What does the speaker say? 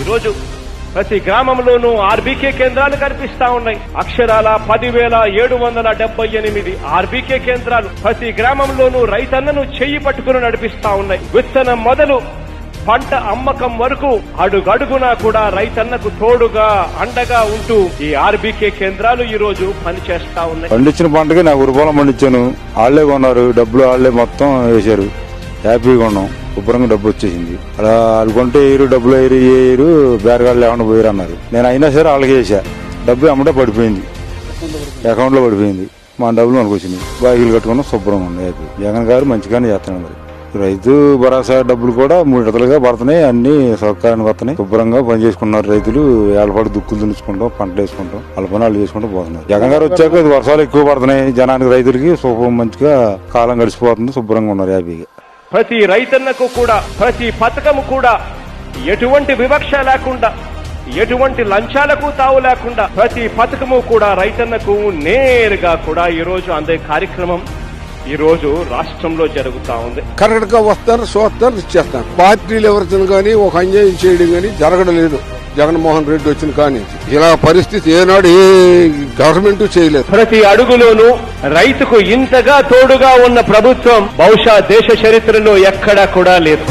ఈరోజు ప్రతి గ్రామంలోనూ ఆర్బీకే కేంద్రాలు కనిపిస్తా ఉన్నాయి. అక్షరాల పదివేల ఏడు వందల డెబ్బై ఎనిమిది ఆర్బీకే కేంద్రాలు ప్రతి గ్రామంలోనూ రైతన్నను చెయ్యి పట్టుకుని నడిపిస్తా ఉన్నాయి. విత్తనం మొదలు పంట అమ్మకం వరకు అడుగడుగునా కూడా రైతన్నకు తోడుగా అండగా ఉంటూ ఈ ఆర్బీకే కేంద్రాలు ఈ రోజు పనిచేస్తా ఉన్నాయి. పండించిన పంటకి నాకు ఉరుపాలం పండించాను. వాళ్ళే కొన్నారు డబ్బులు వాళ్ళే మొత్తం వేశారు. హ్యాపీగా ఉన్నాం. శుభ్రంగా డబ్బు వచ్చేసింది. అలా వాళ్ళు కొంటే ఏరు డబ్బులు ఏరు ఏరు బేరగాళ్ళు లేకుండా పోయారు అన్నారు. నేను అయినా సరే వాళ్ళకి వేసా డబ్బు అమ్మటే పడిపోయింది. అకౌంట్లో పడిపోయింది. మా డబ్బులు మనకు వచ్చినాయి. బాకీలు కట్టుకున్నాం శుభ్రంగా ఉంది హ్యాపీ. జగన్ గారు మంచిగానే చేస్తున్నారు రైతు భరోసా డబ్బులు కూడా మూడు విడతలుగా పడుతున్నాయి. అన్ని సౌకర్యానికి వస్తున్నాయి. శుభ్రంగా పని చేసుకున్నారు రైతులు. ఏళ్ళపాటు దుక్కులు దున్నుకుంటాం పంటలు వేసుకుంటాం వాళ్ళ పని వాళ్ళు చేసుకుంటూ పోతున్నారు. జగన్ గారు వచ్చాక వర్షాలు ఎక్కువ పడుతున్నాయి. జనానికి రైతులకి శుభ్రం మంచిగా కాలం గడిచిపోతుంది. శుభ్రంగా ఉన్నారు హ్యాపీగా. ప్రతి రైతన్నకు కూడా ప్రతి పథకము కూడా ఎటువంటి వివక్ష లేకుండా ఎటువంటి లంచాలకు తావు లేకుండా ప్రతి పథకము కూడా రైతన్నకు నేరుగా కూడా ఈరోజు అందే కార్యక్రమం ఈ రోజు రాష్ట్రంలో జరుగుతా ఉంది. కరెక్ట్గా వస్తారు చూస్తారు ఇచ్చేస్తారు. పార్టీలు ఎవరితో కానీ ఒక అన్యాయం చేయడం కానీ జరగడం లేదు. జగన్మోహన్ రెడ్డి వచ్చిన కానీ ఇలా పరిస్థితి ఏనాడు ఏ గవర్నమెంట్ చేయలేదు. ప్రతి అడుగులోనూ రైతుకు ఇంతగా తోడుగా ఉన్న ప్రభుత్వం బహుశా దేశ చరిత్రలో ఎక్కడా కూడా లేదు.